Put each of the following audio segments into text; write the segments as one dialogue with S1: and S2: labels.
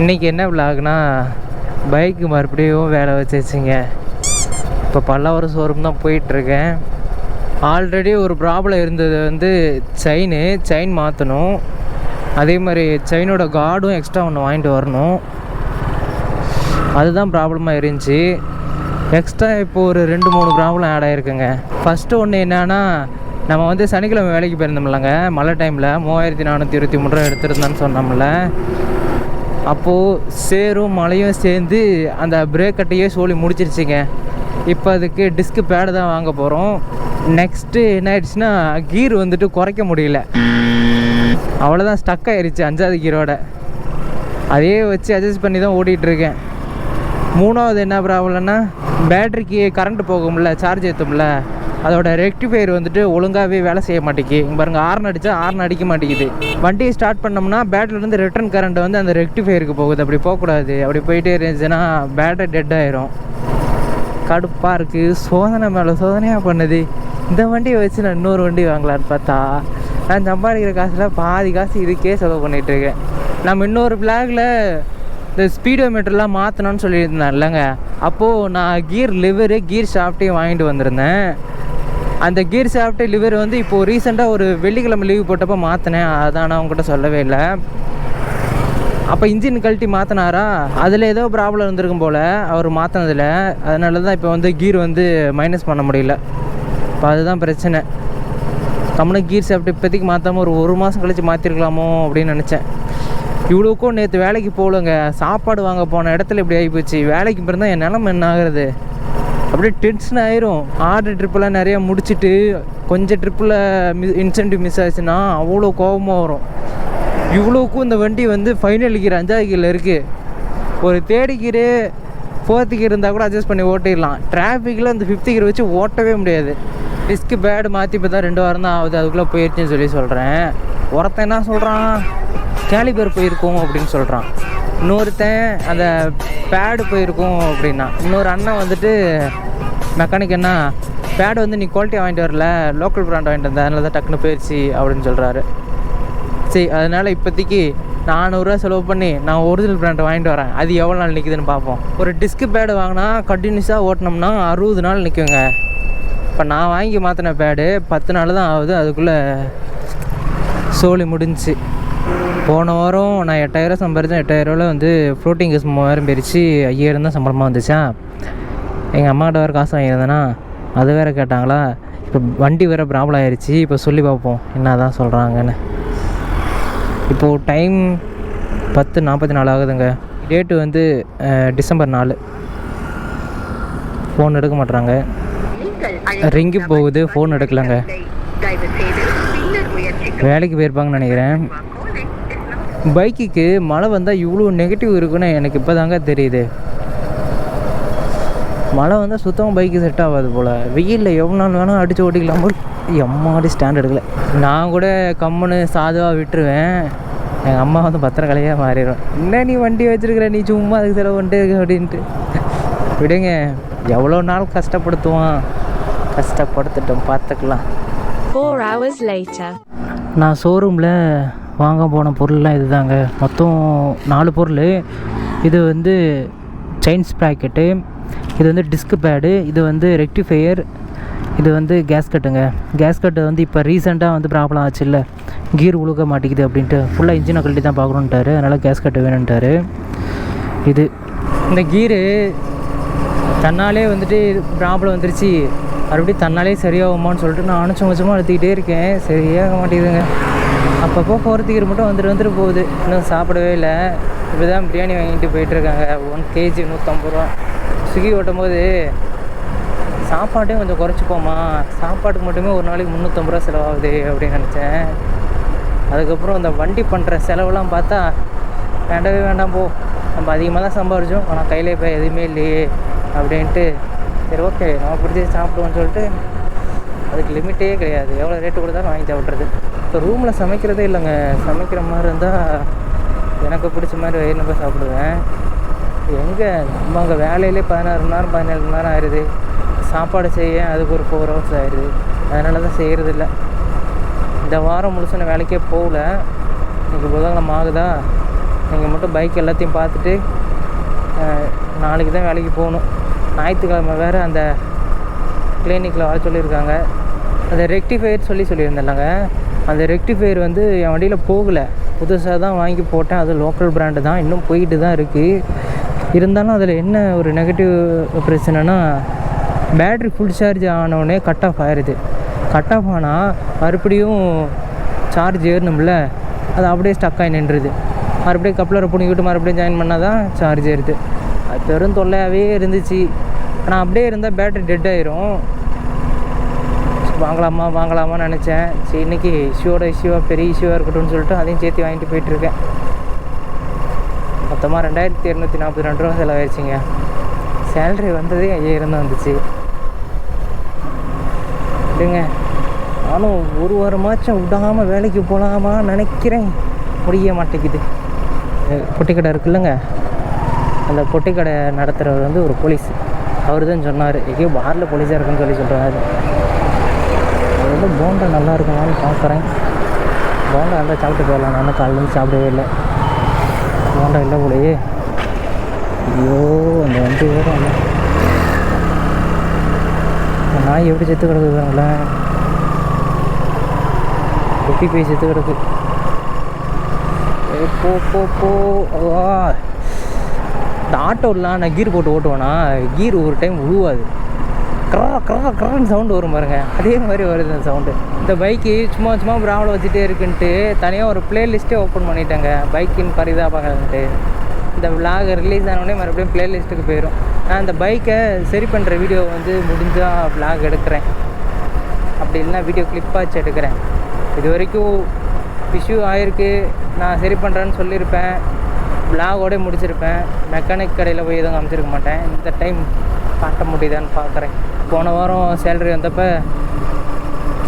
S1: இன்றைக்கி என்ன விலாகுனா பைக்கு மறுபடியும் வேலை வச்சிருச்சுங்க இப்போ பல்லாவரம் ஷோரூம் தான் போயிட்டுருக்கேன். ஆல்ரெடி ஒரு ப்ராப்ளம் இருந்தது வந்து செயின் செயின் மாற்றணும் அதே மாதிரி செயினோட கார்டும் எக்ஸ்ட்ரா ஒன்று வாங்கிட்டு வரணும். அதுதான் ப்ராப்ளமாக இருந்துச்சு. எக்ஸ்ட்ரா இப்போ ஒரு ரெண்டு மூணு ப்ராப்ளம் ஆட் ஆகிருக்குங்க ஃபஸ்ட்டு ஒன்று என்னன்னா நம்ம வந்து சனிக்கிழமை வேலைக்கு போயிருந்தோம்லங்க மழை டைமில் மூவாயிரத்தி நானூற்றி இருபத்தி மூணு ரூபா எடுத்துருந்தோன்னு சொன்னோம்ல. அப்போது சேரும் மழையும் சேர்ந்து அந்த பிரேக் கட்டையே சோலி முடிச்சிருச்சுங்க. இப்போ அதுக்கு டிஸ்க்கு பேடு தான் வாங்க போகிறோம் நெக்ஸ்ட்டு என்ன ஆயிடுச்சுன்னா கீர் வந்துட்டு குறைக்க முடியல. அவ்வளோதான் ஸ்டக் ஆயிடுச்சு அஞ்சாவது கீரோட அதே வச்சு அட்ஜஸ்ட் பண்ணி தான் ஓடிட்டுருக்கேன் இருக்கேன். மூணாவது என்ன ப்ராப்ளம்னா பேட்டரிக்கு கரண்ட் போகும்ல சார்ஜ் ஏற்றும்ல அதோட ரெக்டிஃபையர் வந்துட்டு ஒழுங்காகவே வேலை செய்ய மாட்டேங்குது. இங்கே பாருங்கள் ஆர்ன் அடித்தா ஆர்ன் அடிக்க மாட்டேங்குது. வண்டியை ஸ்டார்ட் பண்ணோம்னா பேட்டரிலேருந்து ரிட்டர்ன் கரண்ட் வந்து அந்த ரெக்டிஃபையருக்கு போகுது. அப்படி போகக்கூடாது. அப்படி போயிட்டே இருந்துச்சுன்னா பேட்டரி டெட் ஆயிரும். கடுப்பாக இருக்குது சோதனை மேலே சோதனையாக பண்ணுது. இந்த வண்டியை வச்சு நான் இன்னொரு வண்டி வாங்கலான்னு பார்த்தா நான் சம்பாதிக்கிற காசில் பாதி காசு இதுக்கே செலவு பண்ணிகிட்ருக்கேன் நம்ம இன்னொரு பிளாகில் இந்த ஸ்பீடோ மீட்டர்லாம் மாற்றணும்னு சொல்லியிருந்தேன் இல்லைங்க அப்போது நான் கீர் லிவரு கீர் ஷாஃப்ட்டையும் வாங்கிட்டு வந்திருந்தேன். அந்த கீர் ஷாஃப்ட்டு லிவர் வந்து இப்போது ரீசெண்டாக ஒரு வெள்ளிக்கிழமை லீவ் போட்டப்போ மாற்றினேன் அதான் நான் உங்ககிட்ட சொல்லவே இல்லை. அப்போ இன்ஜின் கழட்டி மாற்றினாரா அதில் ஏதோ ப்ராப்ளம் இருந்திருக்கும் போல். அவர் மாற்றினதில் அதனால தான் இப்போ வந்து கீர் வந்து மைனஸ் பண்ண முடியல. இப்போ அதுதான் பிரச்சனை. கம்முனு கீர் சாப்பிட்டு இப்போதைக்கு மாற்றாமல் ஒரு ஒரு மாதம் கழித்து மாற்றிருக்கலாமோ அப்படின்னு நினச்சேன். இவ்வளோக்கும் நேற்று வேலைக்கு போகலங்க. சாப்பாடு வாங்க போன இடத்துல இப்படி ஆகிப்போச்சு வேலைக்கு பிறந்தால் என் நிலம என்ன ஆகுறது? அப்படியே டென்ஷன் ஆயிரும். ஆர்டர் ட்ரிப்பெல்லாம் நிறையா முடிச்சுட்டு கொஞ்சம் ட்ரிப்பில் மிஸ் இன்சென்டிவ் மிஸ் ஆச்சுன்னா அவ்வளோ கோபமாக வரும். இவ்வளோக்கும் இந்த வண்டி வந்து ஃபைனல் கீர் அஞ்சாவது கீரில் இருக்குது ஒரு தேர்டு கீரு ஃபோர்த்து கீர் இருந்தால் கூட அட்ஜஸ்ட் பண்ணி ஓட்டிடலாம். டிராஃபிக்கில் இந்த ஃபிஃப்த்து கீர் வச்சு ஓட்டவே முடியாது. டிஸ்க்கு பேடு மாற்றி இப்போ தான் ரெண்டு வாரம் தான் ஆகுது. அதுக்குள்ளே போயிடுச்சுன்னு சொல்லி சொல்கிறேன் ஒருத்தன் என்ன சொல்கிறான் கேலிபர் போயிருக்கோம் அப்படின்னு சொல்கிறான் இன்னொருத்தன் அந்த பேடு போயிருக்கோம் அப்படின்னா இன்னொரு அண்ணன் வந்துட்டு மெக்கானிக் என்ன பேடு வந்து நீ குவாலிட்டி வாங்கிட்டு வரல லோக்கல் ப்ராண்ட் வாங்கிட்டு வந்த அதனால தான் டக்குன்னு போயிடுச்சு அப்படின்னு சொல்கிறாரு சரி அதனால் இப்போதைக்கு நானூறுரூவா செலவு பண்ணி நான் ஒரிஜினல் பிராண்ட் வாங்கிட்டு வரேன். அது எவ்வளோ நாள் நிற்குதுன்னு பார்ப்போம். ஒரு டிஸ்க் பேடு வாங்கினா கண்டினியூஸாக ஓட்டினோம்னா அறுபது நாள் நிற்குங்க இப்போ நான் வாங்கி மாற்றின பேடு பத்து நாள் தான் ஆகுது. அதுக்குள்ளே சோழி முடிஞ்சுச்சு. போன வாரம் நான் எட்டாயிரம் சம்பாரித்தேன் எட்டாயிரரூவாவில் வந்து ஃப்ளோட்டிங் கேஸ் மூவாயிரம் பிரித்து ஐயாயிரம் தான் சம்பளமாக வந்துச்சா? எங்கள் அம்மாட்ட வேறு காசு வாங்கியிருந்தேன்னா அது வேறு கேட்டாங்களா இப்போ வண்டி வேறு ப்ராப்ளம் ஆயிடுச்சு இப்போ சொல்லி பார்ப்போம் என்ன தான் சொல்கிறாங்கன்னு இப்போது டைம் பத்து நாற்பத்தி நாலு ஆகுதுங்க. டேட்டு வந்து டிசம்பர் நாலு. ஃபோன் எடுக்க மாட்டுறாங்க ரிங்கு போகுது ஃபோன் எடுக்கலங்க. வேலைக்கு போயிருப்பாங்கன்னு நினைக்கிறேன். பைக்குக்கு மழை வந்தால் இவ்வளோ நெகட்டிவ் இருக்குன்னு எனக்கு இப்போ தாங்க தெரியுது. மழை வந்தால் சுத்தமாக பைக்கு செட் ஆகாது போல். வெயிலில் எவ்வளோ நாள் வேணால் அடித்து ஓட்டிக்கலாம் போல். எம்மாடி ஸ்டாண்ட் எடுக்கல. நான் கூட கம்முன்னு சாதுவாக விட்டுருவேன். எங்கள் அம்மா வந்து பத்திரக்கலையாக மாறிடும் என்ன நீ வண்டி வச்சிருக்கிற? நீ சும்மா அதுக்கு செலவு இருக்க அப்படின்ட்டு. விடுங்க. எவ்வளோ நாள் கஷ்டப்படுத்துவான்? கஷ்டப்படுத்தட்டும் பார்த்துக்கலாம்.
S2: Four hours later.
S1: நான் ஷோரூமில் வாங்க போன பொருள்லாம் இதுதாங்க. மொத்தம் நாலு பொருள். இது வந்து செயின் ஸ்ப்ராக்கெட்டு இது வந்து டிஸ்க் பேடு இது வந்து ரெக்டிஃபையர் இது வந்து கேஸ் கட்டுங்க கேஸ் கட்டு வந்து இப்போ ரீசெண்டாக வந்து ப்ராப்ளம் ஆச்சுல்ல கீர் உழுக மாட்டேங்குது அப்படின்ட்டு. ஃபுல்லாக இன்ஜினை கழட்டி தான் பார்க்கணுன்ட்டாரு அதனால் கேஸ் கட்டு வேணுன்ட்டாரு இது. இந்த கீரு தன்னாலே வந்துட்டு ப்ராப்ளம் வந்துருச்சு. மறுபடியும் தன்னாலே சரியாகுமான்னு சொல்லிட்டு நான் அனுச்சம் கொஞ்சமாக அழுத்திக்கிட்டே இருக்கேன். சரியாக மாட்டேங்குதுங்க. அப்பப்போ போகிறது கீர் மட்டும் வந்துட்டு வந்துட்டு போகுது. இன்னும் சாப்பிடவே இல்லை. இப்படி தான் பிரியாணி வாங்கிட்டு போயிட்டுருக்காங்க ஒன் கேஜி நூற்றம்பது ரூபா. ஸ்விக்கி ஓட்டும் போது சாப்பாட்டையும் கொஞ்சம் குறைச்சிப்போமா சாப்பாட்டுக்கு மட்டுமே ஒரு நாளைக்கு முந்நூற்றம்பது ரூபா செலவாகுது அப்படின்னு நினச்சேன். அதுக்கப்புறம் அந்த வண்டி பண்ணுற செலவுலாம் பார்த்தா வேண்டவே வேண்டாம் போ. நம்ம அதிகமாக தான் சம்பாரிச்சோம். ஆனால் கையில் இப்போ எதுவுமே இல்லையே அப்படின்ட்டு சரி ஓகே நம்ம பிடிச்சி சாப்பிடுவோம்னு சொல்லிட்டு அதுக்கு லிமிட்டே கிடையாது. எவ்வளோ ரேட்டு கொடுத்தாலும் வாங்கி சாப்பிட்றது. இப்போ ரூமில் சமைக்கிறதே இல்லைங்க. சமைக்கிற மாதிரி இருந்தால் எனக்கு பிடிச்ச மாதிரி வயிறு நம்ப சாப்பிடுவேன். எங்கே? நம்ம அங்கே வேலையிலே பதினாறு மணி நேரம் பதினேழு மணி நேரம் ஆயிடுது சாப்பாடு செய்ய அதுக்கு ஒரு ஃபோர் ஹவர்ஸ் ஆயிடுது அதனால தான் செய்கிறதில்ல இந்த வாரம் முழுசு நான் வேலைக்கே போகல. இன்னைக்கு புதன்கிழமை ஆகுதா? நீங்கள் மட்டும் பைக் எல்லாத்தையும் பார்த்துட்டு நாளைக்கு தான் வேலைக்கு போகணும். ஞாயிற்றுக்கிழமை வேறு அந்த கிளினிக்கில் வர சொல்லியிருக்காங்க. அந்த ரெக்டிஃபையர் சொல்லி சொல்லியிருந்தேன்லங்க. அந்த ரெக்டிஃபையர் வந்து என் வண்டியில் போகலை. புதுசாக தான் வாங்கி போட்டேன். அது லோக்கல் பிராண்டு தான். இன்னும் போயிட்டு தான் இருக்குது இருந்தாலும் அதில் என்ன ஒரு நெகட்டிவ் பிரச்சனைனா பேட்ரி ஃபுல் சார்ஜ் ஆனவுடனே கட் ஆஃப் ஆயிடுது கட் ஆஃப் ஆனால் மறுபடியும் சார்ஜ் ஏறணும்ல அது அப்படியே ஸ்டக் ஆகி நின்றுது. மறுபடியும் கப்ளரை பிடிங்கிட்டு மறுபடியும் ஜாயின் பண்ணால் தான் சார்ஜ் ஏறுது. அது பெரும் தொல்லையாகவே இருந்துச்சு. ஆனால் அப்படியே இருந்தால் பேட்ரி டெட் ஆயிரும். வாங்கலாமா வாங்கலாமான்னு நினச்சேன். சரி இன்னைக்கு இஷ்யூவோட இஷ்யூவாக பெரிய இஷ்யூவாக இருக்கட்டும்னு சொல்லிட்டு அதையும் சேர்த்து வாங்கிட்டு போயிட்டுருக்கேன் மொத்தமாக ரெண்டாயிரத்தி இரநூத்தி நாற்பத்தி ரெண்டு ரூபா செலவாயிடுச்சிங்க சேலரி வந்ததே ஐயாயிரம் தான் வந்துச்சு. இல்லைங்க நானும் ஒரு வாரமாச்சும் விடாமல் வேலைக்கு போகலாமா நினைக்கிறேன். முடிய மாட்டேங்குது. பொட்டிக்கடை இருக்குல்லங்க. அந்த பொட்டிக்கடை நடத்துகிறவர் வந்து ஒரு போலீஸ். அவர் தான் சொன்னார். எங்கேயோ பாரில் போலீஸாக இருக்குன்னு சொல்லி சொல்கிறாரு அது வந்து போண்டா நல்லா இருக்குமான்னு பார்க்குறேன் போண்டா இருந்தால் சாப்பிட்டு போயிடலாம் நானும் காலையில் சாப்பிடவே இல்லை. போண்டா இல்லை போலயே ஐயோ அந்த வண்டி வேறு நாய் எப்படி செத்து கிடக்குதுங்களேன் குட்டி போய் செத்து கிடக்கு. போ போ போ. இந்த ஆட்டோலாம் நான் கீர் போட்டு ஓட்டுவேனா? கீர் ஒரு டைம் உழுவாது. கரா கரா கரான்னு சவுண்டு வரும் பாருங்க. அதே மாதிரி வருது அந்த சவுண்டு இந்த பைக்கு சும்மா சும்மா ப்ராப்ளம் வச்சுட்டே இருக்குன்ட்டு தனியாக ஒரு பிளேலிஸ்ட்டே ஓப்பன் பண்ணிட்டேங்க. பைக்கின் பரிதாபங்கள்ன்ட்டு. இந்த விலாக் ரிலீஸ் ஆனோடனே மறுபடியும் பிளேலிஸ்ட்டுக்கு போயிடும் நான் இந்த பைக்கை சரி பண்ணுற வீடியோ வந்து முடிஞ்சால் விலாக் எடுக்கிறேன். அப்படி இல்லைன்னா வீடியோ கிளிப்பாச்சு எடுக்கிறேன். இது வரைக்கும் இஷ்யூ ஆயிருக்கு. நான் சரி பண்ணுறேன்னு சொல்லியிருப்பேன். விலாகோட முடிச்சிருப்பேன். மெக்கானிக் கடையில் போய் எதுவும் காமிச்சிருக்க மாட்டேன். இந்த டைம் காட்ட முடியுதான்னு பார்க்குறேன். போன வாரம் சேலரி வந்தப்போ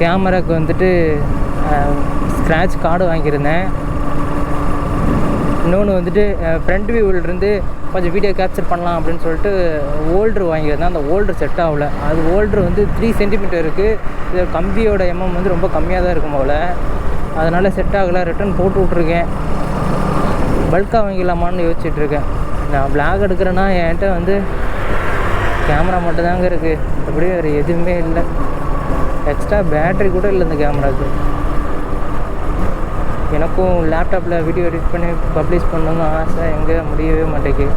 S1: கேமராக்கு வந்துட்டு ஸ்க்ராட்ச் கார்டு வாங்கியிருந்தேன். இன்னொன்று வந்துட்டு ஃப்ரண்ட் வியூவிலிருந்து கொஞ்சம் வீடியோ கேப்சர் பண்ணலாம் அப்படின்னு சொல்லிட்டு ஓல்ட்ரு வாங்கியிருந்தேன். அந்த ஓல்ட்ரு செட் ஆகல. அது ஓல்ட்ரு வந்து த்ரீ சென்டிமீட்டர் இருக்குது இது கம்பியோட எம்எம் வந்து ரொம்ப கம்மியாக தான் இருக்கும் போல். அதனால் செட் ஆகலை. ரிட்டர்ன் போட்டு விட்ருக்கேன் பல்காக வாங்கிடலாமான்னு யோசிச்சுட்ருக்கேன் நான் பிளாக் எடுக்கிறேன்னா என்கிட்ட வந்து கேமரா மட்டும்தாங்க இருக்குது அப்படியே வேறு எதுவுமே இல்லை. எக்ஸ்ட்ரா பேட்ரி கூட இல்லை இந்த கேமராவுக்கு எனக்கும் லேப்டாப்பில் வீடியோ எடிட் பண்ணி பப்ளிஷ் பண்ணணும்னு ஆசை. எங்கே? முடியவே மாட்டேங்குது.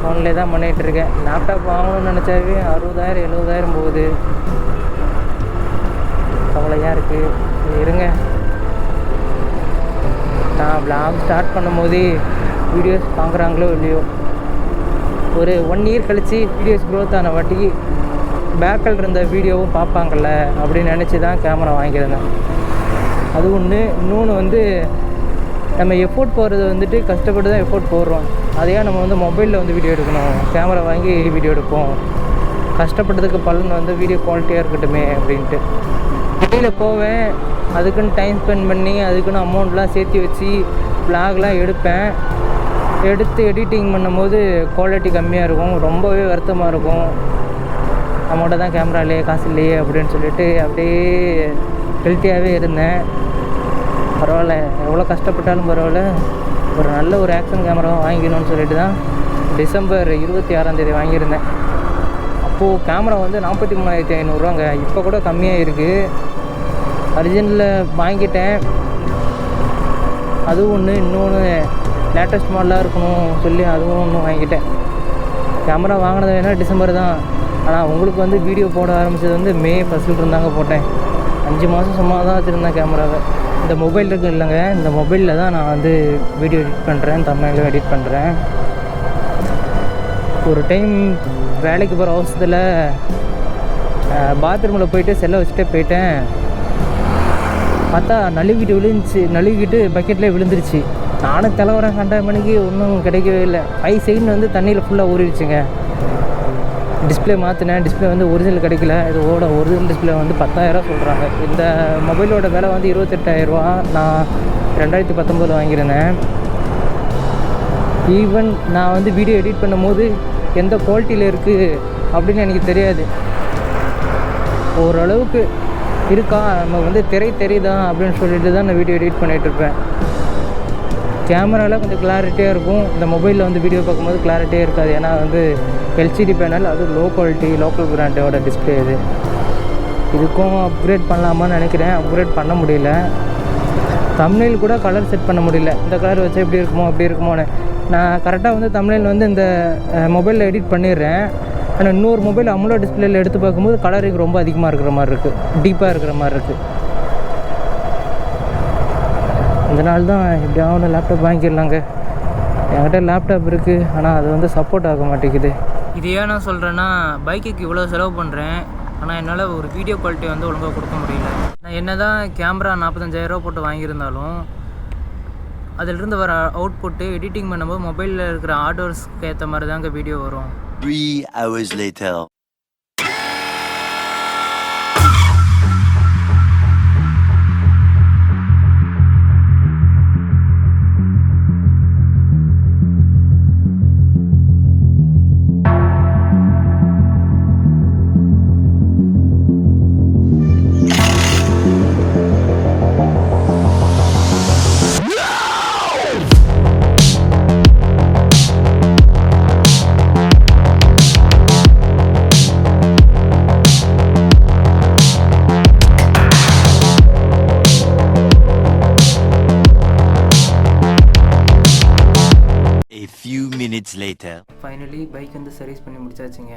S1: ஃபோன்லேயே தான் பண்ணிகிட்டு இருக்கேன். லேப்டாப் வாங்கணும்னு நினச்சாவே அறுபதாயிரம் எழுபதாயிரம் போகுது. கவலையாக இருக்குது இருங்க. நான் vlog ஸ்டார்ட் பண்ணும்போது வீடியோஸ் பார்க்குறாங்களோ இல்லையோ? ஒரு ஒன் இயர் கழித்து வீடியோஸ் க்ரோத் ஆன வாட்டிக்கு பேக்கில் இருந்த வீடியோவும் பார்ப்பாங்கள்ல அப்படின்னு நினச்சி தான் கேமரா வாங்கியிருந்தேன். அது ஒன்று இன்னொன்று வந்து நம்ம எஃபோர்ட் போகிறது வந்துட்டு கஷ்டப்பட்டு தான் எஃபோர்ட் போடுறோம். அதையே நம்ம வந்து மொபைலில் வந்து வீடியோ எடுக்கணும். கேமரா வாங்கி வீடியோ எடுப்போம். கஷ்டப்பட்டதுக்கு பலன் வந்து வீடியோ குவாலிட்டியாக இருக்கட்டுமே அப்படின்ட்டு. வெளியில் போவேன். அதுக்குன்னு டைம் ஸ்பெண்ட் பண்ணி அதுக்குன்னு அமௌண்ட்லாம் சேர்த்து வச்சு ப்ளாக்லாம் எடுப்பேன். எடுத்து எடிட்டிங் பண்ணும்போது குவாலிட்டி கம்மியாக இருக்கும். ரொம்பவே வருத்தமாக இருக்கும். நம்மகிட்ட தான் கேமரா இல்லையே காசு இல்லையே அப்படின்னு சொல்லிட்டு அப்படியே ஹெல்த்தியாகவே இருந்தேன். பரவாயில்ல எவ்வளோ கஷ்டப்பட்டாலும் பரவாயில்ல. ஒரு நல்ல ஒரு ஆக்ஷன் கேமரா வாங்கிக்கணும்னு சொல்லிட்டு தான் டிசம்பர் இருபத்தி ஆறாம் தேதி வாங்கியிருந்தேன். அப்போது கேமரா வந்து நாற்பத்தி மூணாயிரத்தி ஐநூறுரூவாங்க இப்போ கூட கம்மியாக இருக்குது அர்ஜென்ட்டில் வாங்கிட்டேன். அதுவும் ஒன்று இன்னொன்று லேட்டஸ்ட் மாடலாக இருக்கணும் சொல்லி அதுவும் ஒன்று வாங்கிட்டேன். கேமரா வாங்கினது வேணால் டிசம்பர் தான். ஆனால் உங்களுக்கு வந்து வீடியோ போட ஆரம்பித்தது வந்து மே ஃபஸ்ட்டு இருந்தாங்க போட்டேன். அஞ்சு மாதம் சும்மா தான் வச்சுருந்தேன் கேமராவை இந்த மொபைல் இருக்கு இல்லைங்க இந்த மொபைலில் தான் நான் வந்து வீடியோ எடிட் பண்ணுறேன் தமிழில் எடிட் பண்ணுறேன் ஒரு டைம் வேலைக்கு போகிற அவசரத்தில் பாத்ரூமில் போயிட்டு செல்லை வச்சுட்டே போயிட்டேன். பார்த்தா நழுவிட்டு விழுந்துச்சு நழுவிக்கிட்டு பக்கெட்லேயே விழுந்துருச்சு. நானும் தலைவரேன் கண்ட மணிக்கு ஒன்றும் கிடைக்கவே இல்லை. ஃபைவ் செகண்ட் வந்து தண்ணியில் ஃபுல்லாக ஊறிடுச்சுங்க. டிஸ்பிளே மாற்றினேன் டிஸ்பிளே வந்து ஒரிஜினல் கிடைக்கல. இது ஓட ஒரிஜினல் டிஸ்பிளே வந்து பத்தாயிரரூவா சொல்கிறாங்க இந்த மொபைலோட விலை வந்து இருபத்தெட்டாயிரரூவா நான் ரெண்டாயிரத்தி பத்தொம்போது வாங்கியிருந்தேன். ஈவன் நான் வந்து வீடியோ எடிட் பண்ணும்போது எந்த குவாலிட்டியில் இருக்குது அப்படின்னு எனக்கு தெரியாது. ஓரளவுக்கு இருக்கா. நம்ம வந்து திரை தெரியுதா அப்படின்னு சொல்லிட்டு தான் நான் வீடியோ எடிட் பண்ணிகிட்டு இருப்பேன். கேமராவில் கொஞ்சம் கிளாரிட்டியாக இருக்கும். இந்த மொபைலில் வந்து வீடியோ பார்க்கும்போது கிளாரிட்டியாக இருக்காது. ஏன்னா வந்து எல்சிடி பேனல் அது லோ குவாலிட்டி லோக்கல் பிராண்டோட டிஸ்பிளே இது. இதுக்கும் அப்கிரேட் பண்ணலாமான்னு நினைக்கிறேன். அப்கிரேட் பண்ண முடியல. தமிழில் கூட கலர் செட் பண்ண முடியல. இந்த கலர் வச்சா எப்படி இருக்குமோ அப்படி இருக்குமோன்னு. நான் கரெக்டாக வந்து தமிழில் வந்து இந்த மொபைலில் எடிட் பண்ணிடுறேன். ஆனால் இன்னொரு மொபைல் அமுலோ டிஸ்பிளேயில் எடுத்து பார்க்கும்போது கலரிங் ரொம்ப அதிகமாக இருக்கிற மாதிரி இருக்குது டீப்பாக இருக்கிற மாதிரி இருக்குது இந்த நாள் தான் எப்படியாவது லேப்டாப் வாங்கிடலாங்க. என்கிட்ட லேப்டாப் இருக்குது ஆனால் அது வந்து சப்போர்ட் ஆக மாட்டேங்குது. இது ஏன் நான் சொல்கிறேன்னா பைக்குக்கு இவ்வளோ செலவு பண்ணுறேன் ஆனால் என்னால் ஒரு வீடியோ குவாலிட்டி வந்து ஒழுங்காக கொடுக்க முடியல. நான் என்ன தான் கேமரா நாற்பத்தஞ்சாயிரரூவா போட்டு வாங்கியிருந்தாலும் அதிலிருந்து வர அவுட்புட்டு எடிட்டிங் பண்ணும்போது மொபைலில் இருக்கிற ஆர்டர்ஸ்க்கு ஏற்ற மாதிரி தாங்க வீடியோ வரும்
S3: minutes later.
S1: ஃபைனலி பைக் வந்து சர்வீஸ் பண்ணி முடிச்சாச்சுங்க.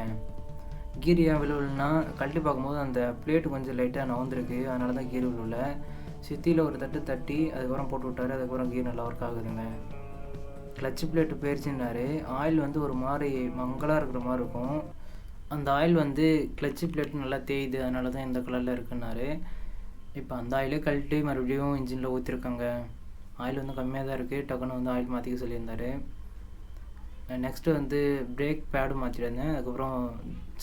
S1: கீர் ஏன் விழுவுலன்னா கழட்டி பார்க்கும்போது அந்த பிளேட் கொஞ்சம் லைட்டாக நவந்திருக்கு அதனால தான் கீர் விழுவில் சுத்தியில் ஒரு தட்டு தட்டி அதுக்கப்புறம் போட்டு விட்டாரு. அதுக்கப்புறம் கீர் நல்லா ஒர்க் ஆகுதுங்க. கிளச் பிளேட்டு போயிடுச்சுன்னாரு ஆயில் வந்து ஒரு மாதிரி மங்கலாக இருக்கிற மாதிரி இருக்கும். அந்த ஆயில் வந்து கிளச் பிளேட் நல்லா தேயுது. அதனால தான் இந்த கலரில் இருக்குன்னாரு. இப்போ அந்த ஆயிலே கழட்டி மறுபடியும் இன்ஜினில் ஊற்றிருக்காங்க ஆயில் வந்து கம்மியாக தான் இருக்குது டக்குன்னு வந்து ஆயில் மாற்றிக்க சொல்லியிருந்தாரு. நெக்ஸ்ட்டு வந்து பிரேக் பேடு மாற்றிருந்தேன் அதுக்கப்புறம்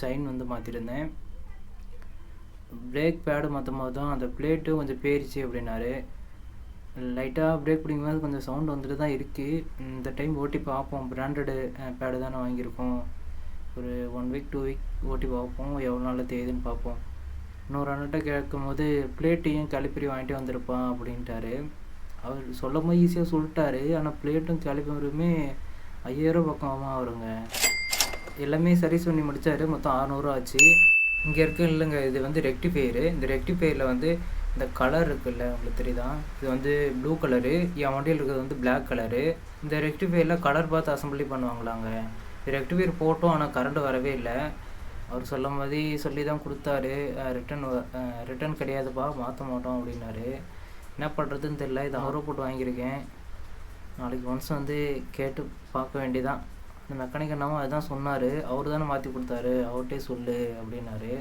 S1: செயின் வந்து மாற்றிருந்தேன் பிரேக் பேடு மாற்றும் போது தான் அந்த பிளேட்டும் கொஞ்சம் பேரிச்சு அப்படின்னாரு. லைட்டாக பிரேக் பிடிக்கும்போது கொஞ்சம் சவுண்ட் வந்துட்டு தான் இருக்குது இந்த டைம் ஓட்டி பார்ப்போம். பிராண்டடு பேடு தானே வாங்கியிருக்கோம். ஒரு ஒன் வீக் டூ வீக் ஓட்டி பார்ப்போம். எவ்வளோ நாளில் தேதுன்னு பார்ப்போம். இன்னொரு அண்ணன்ட்ட கேட்கும் போது பிளேட்டையும் கழிப்பறி வாங்கிட்டு வந்திருப்பான்? அப்படின்ட்டாரு. அவர் சொல்லும் போது ஈஸியாக சொல்லிட்டாரு. ஆனால் பிளேட்டும் கழிப்பறியுமே ஐயாயிரம் பக்கமாக வருங்க? எல்லாமே சர்வீஸ் பண்ணி முடிச்சாரு. மொத்தம் அறநூறுவா ஆச்சு. இங்கே இருக்க இல்லைங்க இது வந்து ரெக்டிஃபையரு இந்த ரெக்டிஃபையரில் வந்து இந்த கலர் இருக்குல்ல உங்களுக்கு தெரியுதா? இது வந்து ப்ளூ கலரு என் வண்டியில் இருக்கிறது வந்து Black கலரு இந்த ரெக்டிஃபையரில் கலர் பார்த்து அசம்பிளி பண்ணுவாங்களாங்க? ரெக்டிஃபையர் போட்டோம் ஆனால் கரண்ட் வரவே இல்லை. அவர் சொல்லும் போது சொல்லி தான் கொடுத்தாரு ரிட்டன் ரிட்டன் கிடையாதுப்பா மாற்ற மாட்டோம் அப்படின்னாரு. என்ன பண்ணுறதுன்னு தெரியல. இது அவரை போட்டு வாங்கியிருக்கேன். நாளைக்கு ஒன்ஸ் வந்து கேட்டு பார்க்க வேண்டியதான் இந்த மெக்கானிக் அண்ணாவும் அதுதான் சொன்னார். அவர் தானே மாற்றி கொடுத்தாரு. அவர்கிட்டே சொல்லு அப்படின்னாரு.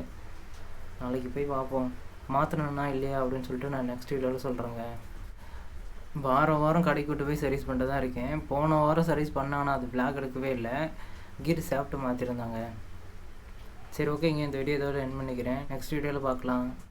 S1: நாளைக்கு போய் பார்ப்போம். மாற்றணும்னா இல்லையா அப்படின்னு சொல்லிட்டு நான் நெக்ஸ்ட் வீடியோவில் சொல்கிறேங்க வார வாரம் கடைக்கு விட்டு போய் சர்வீஸ் பண்ணிட்டு தான் இருக்கேன். போன வாரம் சர்வீஸ் பண்ணாங்கன்னா அது பிளாக் எடுக்கவே இல்லை. கீர் சாப்பிட்டு மாற்றிருந்தாங்க சரி ஓகே இங்கே இந்த வீடியோ இதோட என் பண்ணிக்கிறேன். நெக்ஸ்ட் வீடியோவில் பார்க்கலாம்.